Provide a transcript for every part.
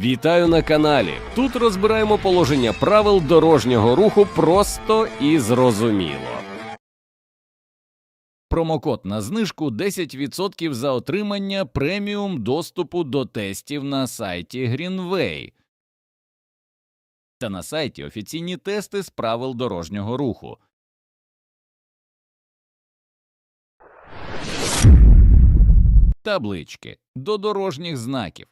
Вітаю на каналі. Тут розбираємо положення правил дорожнього руху просто і зрозуміло. Промокод на знижку 10% за отримання преміум доступу до тестів на сайті Greenway та на сайті офіційні тести з правил дорожнього руху. Таблички до дорожніх знаків.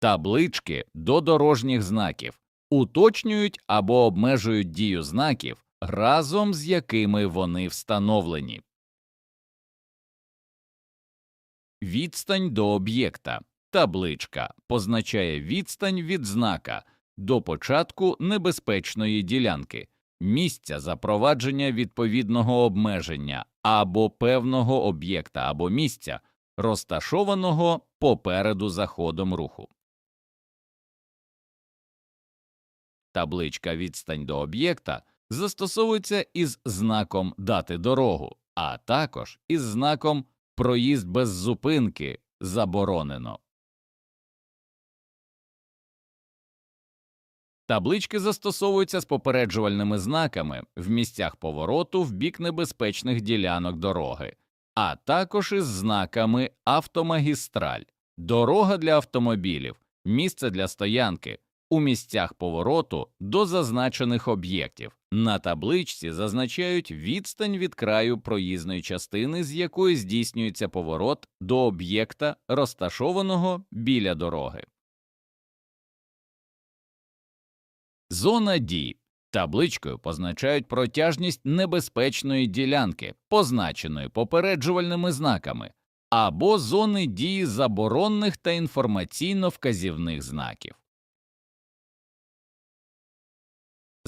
Таблички до дорожніх знаків уточнюють або обмежують дію знаків, разом з якими вони встановлені. Відстань до об'єкта. Табличка позначає відстань від знака до початку небезпечної ділянки, місця запровадження відповідного обмеження або певного об'єкта або місця, розташованого попереду за ходом руху. Табличка відстань до об'єкта застосовується із знаком дати дорогу, а також із знаком проїзд без зупинки заборонено. Таблички застосовуються з попереджувальними знаками в місцях повороту в бік небезпечних ділянок дороги, а також із знаками автомагістраль, дорога для автомобілів, місце для стоянки, у місцях повороту до зазначених об'єктів. На табличці зазначають відстань від краю проїзної частини, з якої здійснюється поворот до об'єкта, розташованого біля дороги. Зона дій. Табличкою позначають протяжність небезпечної ділянки, позначеної попереджувальними знаками, або зони дії заборонних та інформаційно-вказівних знаків.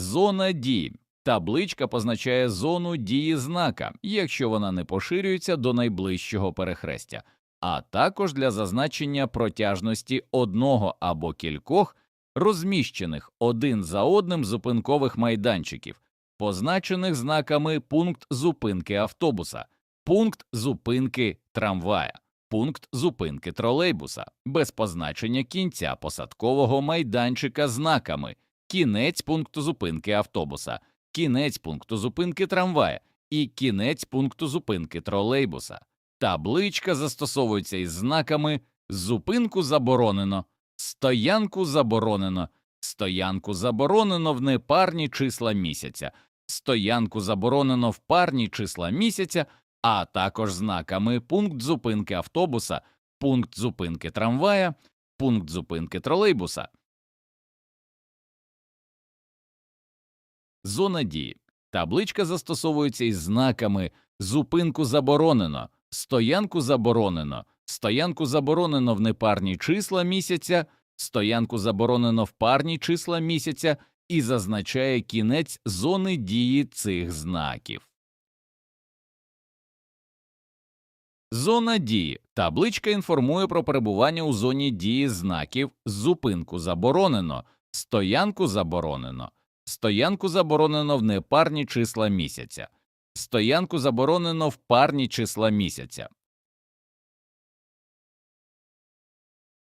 Зона дії. Табличка позначає зону дії знака, якщо вона не поширюється до найближчого перехрестя, а також для зазначення протяжності одного або кількох розміщених один за одним зупинкових майданчиків, позначених знаками пункт зупинки автобуса, пункт зупинки трамвая, пункт зупинки тролейбуса, без позначення кінця посадкового майданчика знаками, кінець пункту зупинки автобуса, кінець пункту зупинки трамвая і кінець пункту зупинки тролейбуса. Табличка застосовується із знаками зупинку заборонено, стоянку заборонено, стоянку заборонено в непарні числа місяця, стоянку заборонено в парні числа місяця, а також знаками пункт зупинки автобуса, пункт зупинки трамвая, пункт зупинки тролейбуса. Зона дії. Табличка застосовується із знаками зупинку заборонено, стоянку заборонено, стоянку заборонено в непарні числа місяця, стоянку заборонено в парні числа місяця і зазначає кінець зони дії цих знаків. Зона дії. Табличка інформує про перебування у зоні дії знаків зупинку заборонено, стоянку заборонено, стоянку заборонено в непарні числа місяця, стоянку заборонено в парні числа місяця.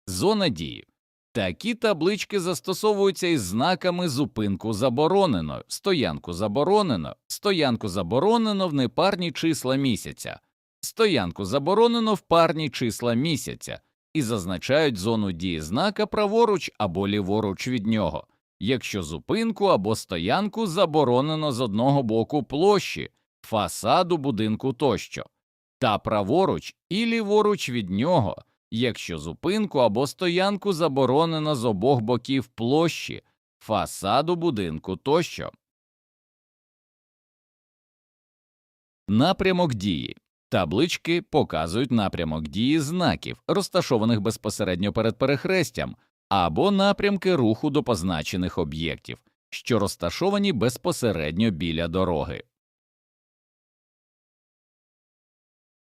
Зона дії. Такі таблички застосовуються із знаками зупинку заборонено, стоянку заборонено, стоянку заборонено в непарні числа місяця, стоянку заборонено в парні числа місяця і зазначають зону дії знака праворуч або ліворуч від нього, якщо зупинку або стоянку заборонено з одного боку площі, фасаду будинку тощо, та праворуч і ліворуч від нього якщо зупинку або стоянку заборонено з обох боків площі, фасаду будинку тощо. Напрямок дії. Таблички показують напрямок дії знаків, розташованих безпосередньо перед перехрестям, або напрямки руху до позначених об'єктів, що розташовані безпосередньо біля дороги.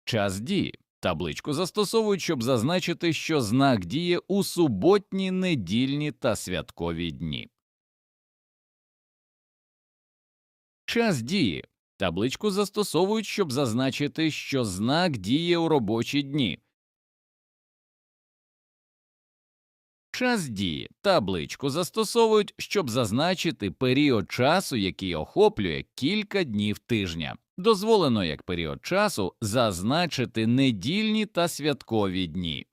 Час дії. Табличку застосовують, щоб зазначити, що знак діє у суботні, недільні та святкові дні. Час дії. Табличку застосовують, щоб зазначити, що знак діє у робочі дні, Час дії табличку застосовують, щоб зазначити період часу, який охоплює кілька днів тижня. Дозволено як період часу зазначити недільні та святкові дні.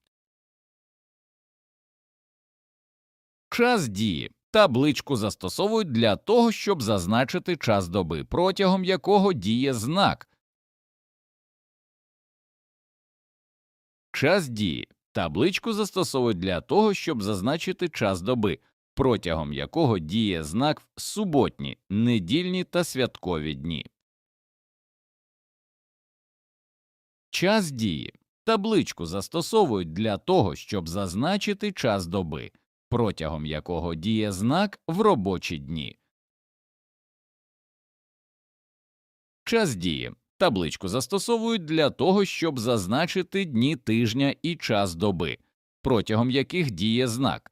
Час дії табличку застосовують для того, щоб зазначити час доби, протягом якого діє знак. Час дії табличку застосовують для того, щоб зазначити час доби, протягом якого діє знак в суботні, недільні та святкові дні. Час дії табличку застосовують для того, щоб зазначити час доби, протягом якого діє знак в робочі дні. Час дії табличку застосовують для того, щоб зазначити дні тижня і час доби, протягом яких діє знак.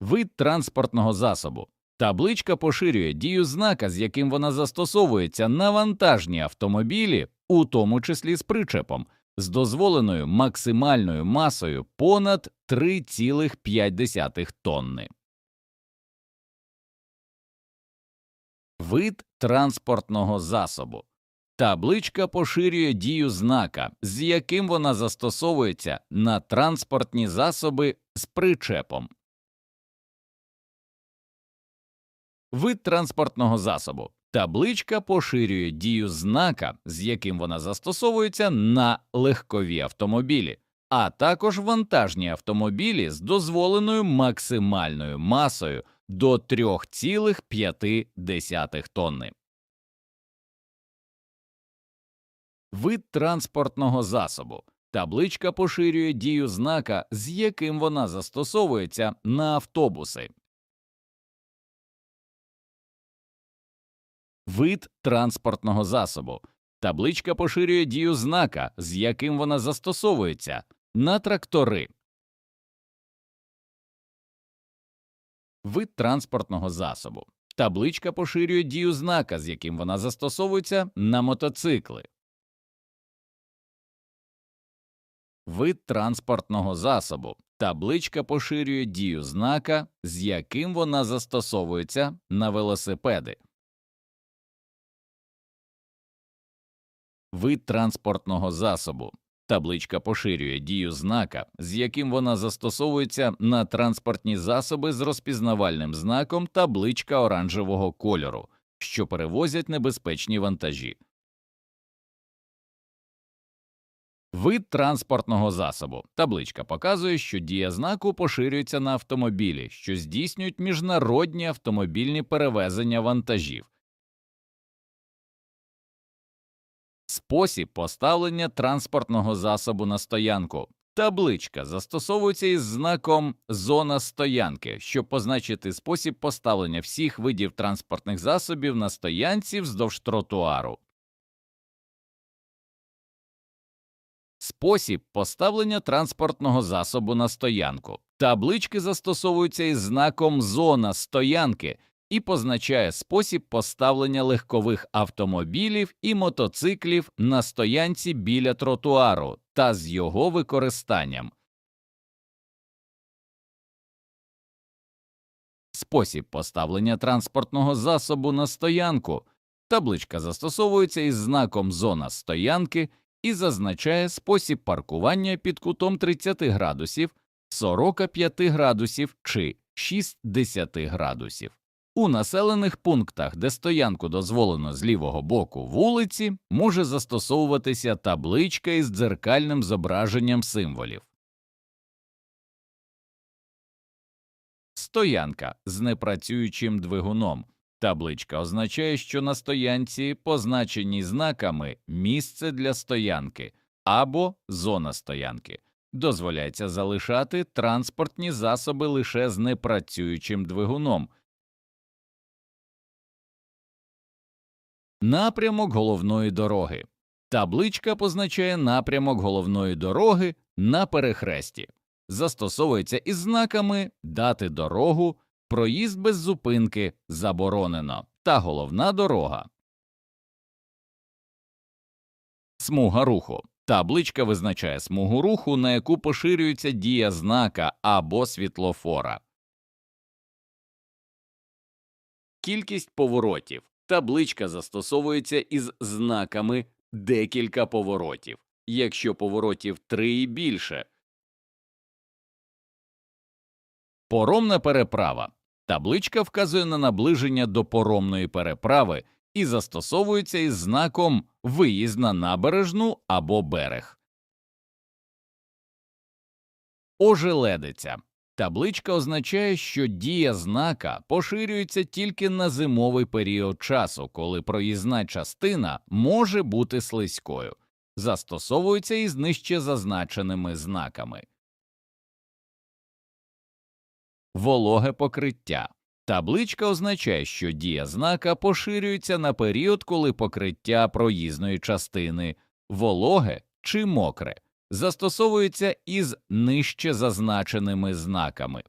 Вид транспортного засобу Табличка поширює дію знака, з яким вона застосовується на вантажні автомобілі, у тому числі з причепом, з дозволеною максимальною масою понад 3,5 тонни. Вид транспортного засобу. Табличка поширює дію знака, з яким вона застосовується на транспортні засоби з причепом. Вид транспортного засобу. Табличка поширює дію знака, з яким вона застосовується на легкові автомобілі, а також вантажні автомобілі з дозволеною максимальною масою до 3,5 тонни. Вид транспортного засобу. Табличка поширює дію знака, з яким вона застосовується на автобуси. Вид транспортного засобу. Табличка поширює дію знака, з яким вона застосовується на трактори. Вид транспортного засобу. Табличка поширює дію знака, з яким вона застосовується на мотоцикли. Вид транспортного засобу. Табличка поширює дію знака, з яким вона застосовується на велосипеди. Вид транспортного засобу. Табличка поширює дію знака, з яким вона застосовується на транспортні засоби з розпізнавальним знаком табличка оранжевого кольору, що перевозять небезпечні вантажі. Вид транспортного засобу. Табличка показує, що дія знаку поширюється на автомобілі, що здійснюють міжнародні автомобільні перевезення вантажів. Спосіб поставлення транспортного засобу на стоянку. Табличка застосовується із знаком Зона стоянки, щоб позначити спосіб поставлення всіх видів транспортних засобів на стоянці вздовж тротуару. Спосіб поставлення транспортного засобу на стоянку. Таблички застосовуються із знаком Зона стоянки і позначає спосіб поставлення легкових автомобілів і мотоциклів на стоянці біля тротуару та з його використанням. Спосіб поставлення транспортного засобу на стоянку. Табличка застосовується із знаком Зона стоянки і зазначає спосіб паркування під кутом 30 градусів, 45 градусів чи 60 градусів. У населених пунктах, де стоянку дозволено з лівого боку вулиці, може застосовуватися табличка із дзеркальним зображенням символів. Стоянка з непрацюючим двигуном. Табличка означає, що на стоянці позначені знаками місце для стоянки або зона стоянки. Дозволяється залишати транспортні засоби лише з непрацюючим двигуном. Напрямок головної дороги. Табличка позначає напрямок головної дороги на перехресті. Застосовується із знаками дати дорогу, проїзд без зупинки заборонено та головна дорога. Смуга руху. Табличка визначає смугу руху, на яку поширюється дія знака або світлофора. Кількість поворотів. Табличка застосовується із знаками декілька поворотів. Якщо поворотів три і більше. Поромна переправа. Табличка вказує на наближення до поромної переправи і застосовується із знаком «Виїзд на набережну або берег. Ожеледиця. Табличка означає, що дія знака поширюється тільки на зимовий період часу, коли проїзна частина може бути слизькою. Застосовується із нижче зазначеними знаками. Вологе покриття. Табличка означає, що дія знака поширюється на період, коли покриття проїзної частини вологе чи мокре, застосовується із нижче зазначеними знаками.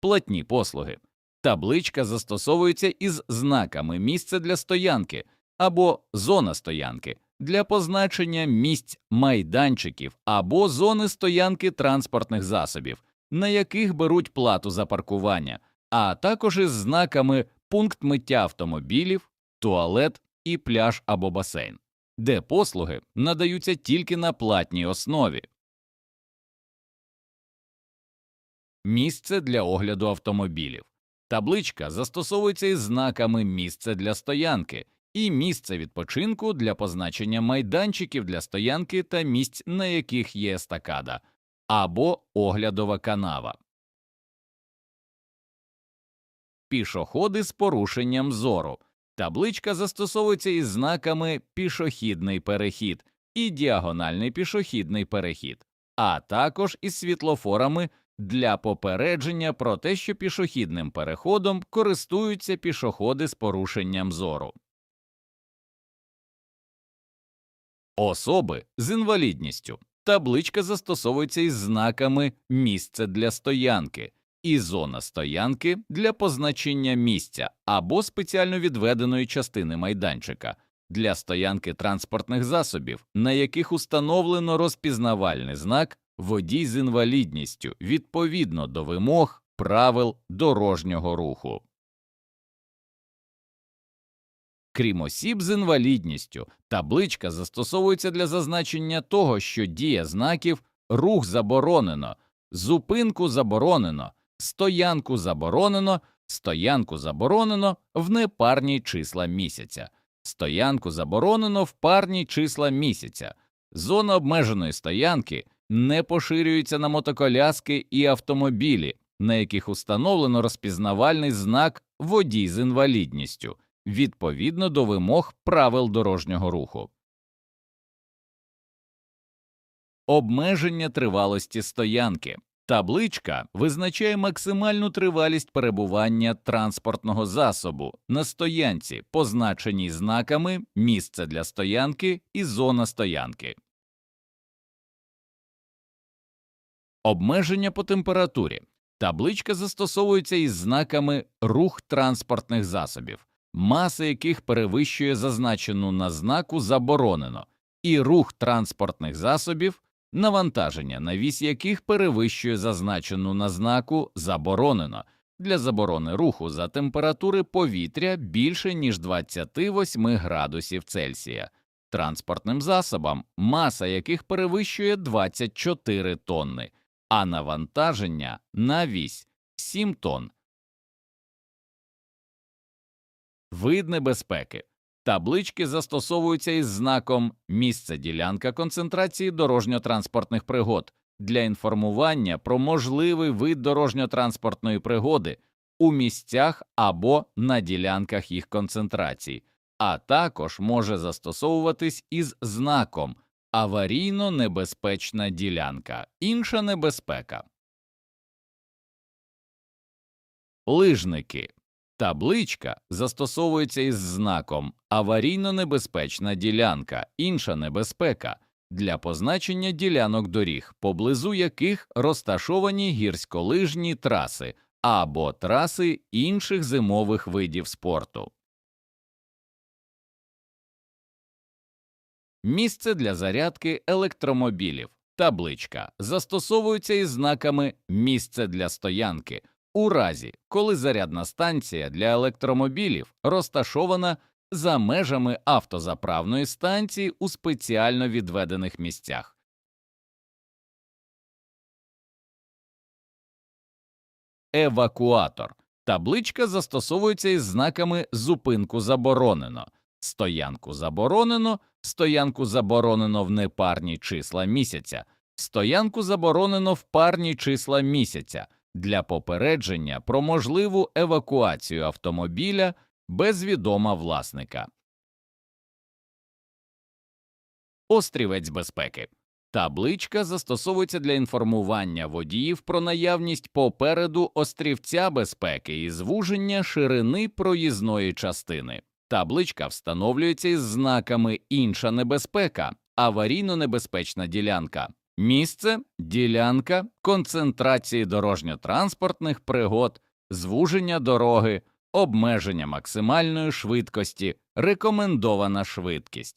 Платні послуги. Табличка застосовується із знаками місце для стоянки або зона стоянки для позначення місць майданчиків або зони стоянки транспортних засобів, на яких беруть плату за паркування, а також із знаками пункт миття автомобілів, туалет і пляж або басейн, де послуги надаються тільки на платній основі. Місце для огляду автомобілів. Табличка застосовується із знаками місце для стоянки і місце відпочинку для позначення майданчиків для стоянки та місць, на яких є естакада, або оглядова канава. Пішоходи з порушенням зору. Табличка застосовується із знаками пішохідний перехід і діагональний пішохідний перехід, а також із світлофорами для попередження про те, що пішохідним переходом користуються пішоходи з порушенням зору. Особи з інвалідністю. Табличка застосовується із знаками місце для стоянки і зона стоянки для позначення місця або спеціально відведеної частини майданчика для стоянки транспортних засобів, на яких установлено розпізнавальний знак водій з інвалідністю відповідно до вимог правил дорожнього руху. Крім осіб з інвалідністю, табличка застосовується для зазначення того, що дія знаків рух заборонено, зупинку заборонено, стоянку заборонено, стоянку заборонено в непарні числа місяця, стоянку заборонено в парні числа місяця. Зона обмеженої стоянки не поширюється на мотоколяски і автомобілі, на яких установлено розпізнавальний знак водій з інвалідністю відповідно до вимог правил дорожнього руху. Обмеження тривалості стоянки. Табличка визначає максимальну тривалість перебування транспортного засобу на стоянці, позначеній знаками місце для стоянки і зона стоянки. Обмеження по температурі. Табличка застосовується із знаками рух транспортних засобів маса яких перевищує зазначену на знаку заборонено, і рух транспортних засобів, навантаження на вісь яких перевищує зазначену на знаку заборонено для заборони руху за температури повітря більше ніж 28 градусів Цельсія, транспортним засобам, маса яких перевищує 24 тонни, а навантаження на вісь 7 тонн. Вид небезпеки. Таблички застосовуються із знаком місце ділянка концентрації дорожньо-транспортних пригод для інформування про можливий вид дорожньо-транспортної пригоди у місцях або на ділянках їх концентрації, а також може застосовуватись із знаком аварійно небезпечна ділянка, інша небезпека. Лижники Табличка застосовується із знаком аварійно небезпечна ділянка, інша небезпека для позначення ділянок доріг, поблизу яких розташовані гірськолижні траси або траси інших зимових видів спорту. місце для зарядки електромобілів, табличка застосовується із знаками місце для стоянки у разі, коли зарядна станція для електромобілів розташована за межами автозаправної станції у спеціально відведених місцях. Евакуатор. Табличка застосовується із знаками зупинку заборонено, стоянку заборонено, стоянку заборонено в непарні числа місяця, стоянку заборонено в парні числа місяця для попередження про можливу евакуацію автомобіля без відома власника. Острівець безпеки. Табличка застосовується для інформування водіїв про наявність попереду острівця безпеки і звуження ширини проїзної частини. Табличка встановлюється із знаками інша небезпека, аварійно-небезпечна ділянка, місце, ділянка, концентрації дорожньо-транспортних пригод, звуження дороги, обмеження максимальної швидкості, рекомендована швидкість.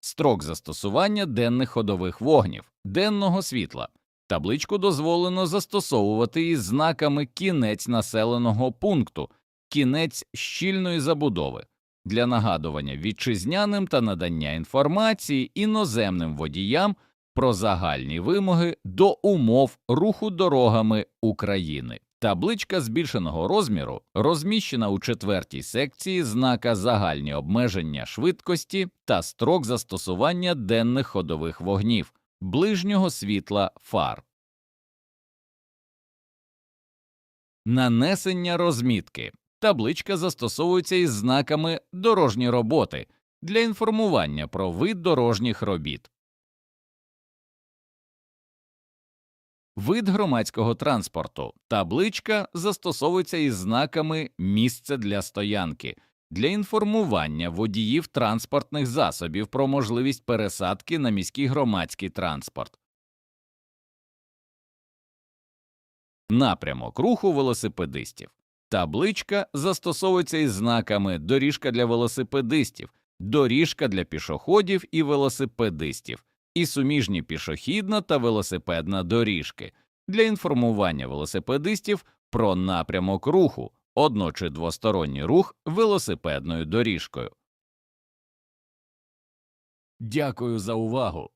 Строк застосування денних ходових вогнів, денного світла. Табличку дозволено застосовувати із знаками кінець населеного пункту, кінець щільної забудови для нагадування вітчизняним та надання інформації іноземним водіям про загальні вимоги до умов руху дорогами України. Табличка збільшеного розміру розміщена у четвертій секції знака загальні обмеження швидкості та строк застосування денних ходових вогнів, ближнього світла фар. Нанесення розмітки. Табличка застосовується із знаками дорожні роботи для інформування про вид дорожніх робіт. Вид громадського транспорту. Табличка застосовується із знаками місце для стоянки для інформування водіїв транспортних засобів про можливість пересадки на міський громадський транспорт. Напрямок руху велосипедистів. Табличка застосовується із знаками доріжка для велосипедистів, доріжка для пішоходів і велосипедистів і суміжні пішохідна та велосипедна доріжки для інформування велосипедистів про напрямок руху, одно- чи двосторонній рух велосипедною доріжкою. Дякую за увагу.